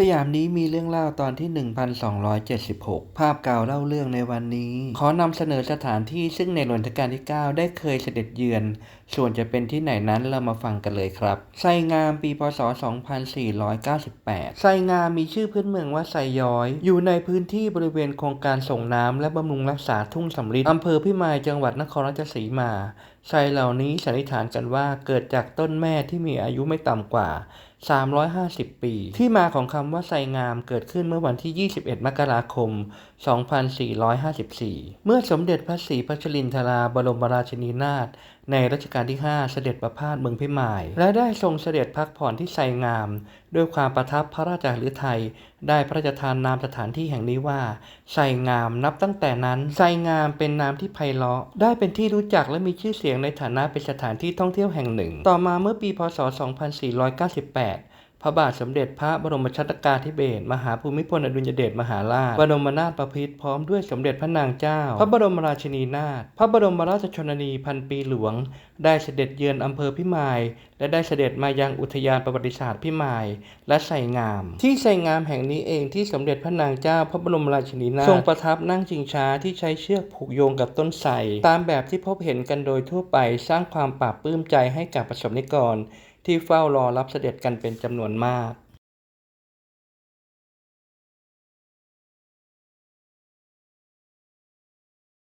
สยามนี้มีเรื่องเล่าตอนที่ 1276 ภาพเก่าเล่าเรื่องในวันนี้ ขอนำเสนอสถานที่ซึ่งในหลวงรัชกาลที่ 9 ได้เคยเสด็จเยือน ส่วนจะเป็นที่ไหนนั้นเรามาฟังกันเลยครับ ไซงามปีพศ 2498 ไซงามมีชื่อพื้นเมืองว่าไซย้อย อยู่ในพื้นที่บริเวณโครงการส่งน้ำและบำรุงรักษาทุ่งสำริดอำเภอพิมายจังหวัดนครราชสีมา ไซเหล่านี้สันนิษฐานกันว่าเกิดจากต้นแม่ที่มีอายุไม่ต่ำกว่า 350 ปี ที่มาของคำว่าไซงามเกิดขึ้นเมื่อวันที่ 21 มกราคม 2454 เมื่อสมเด็จพระศรีพัชรินทราบรมราชินีนาถ ในรัชกาลที่ 5 เสด็จประพาสเมืองพิมาย และได้ทรงเสด็จพักผ่อนที่ไซงาม ด้วยความประทับพระราชฤทัยได้พระราชทานนามสถานที่แห่งนี้ว่าไซงามนับตั้งแต่นั้นไซงามเป็นนามที่ไพเราะ ได้เป็นที่รู้จักและมีชื่อเสียงในฐานะเป็นสถานที่ท่องเที่ยวแห่งหนึ่ง ต่อมาเมื่อปีพศ 2498 พระบาทสมเด็จพระบรมชนกาธิเบศรมหาภูมิพลอดุลยเดชมหาราชบรมนาถบพิตรพร้อมด้วยสมเด็จพระนางเจ้า พระบรมราชินีนาถพระบรมราชชนนีพันปีหลวง ได้เสด็จเยือนอำเภอพิมาย และได้เสด็จมายังอุทยานประวัติศาสตร์พิมาย และไสงาม ที่ไสงามแห่งนี้เองที่สมเด็จพระนางเจ้า พระบรมราชินีนาถทรงประทับนั่งชิงช้าที่ใช้เชือกผูกโยงกับต้นไทรตามแบบที่พบเห็นกันโดยทั่วไปสร้างความปราบปลื้มใจให้กับประสบนิกร ที่เฝ้ารอรับเสด็จกันเป็นจำนวนมาก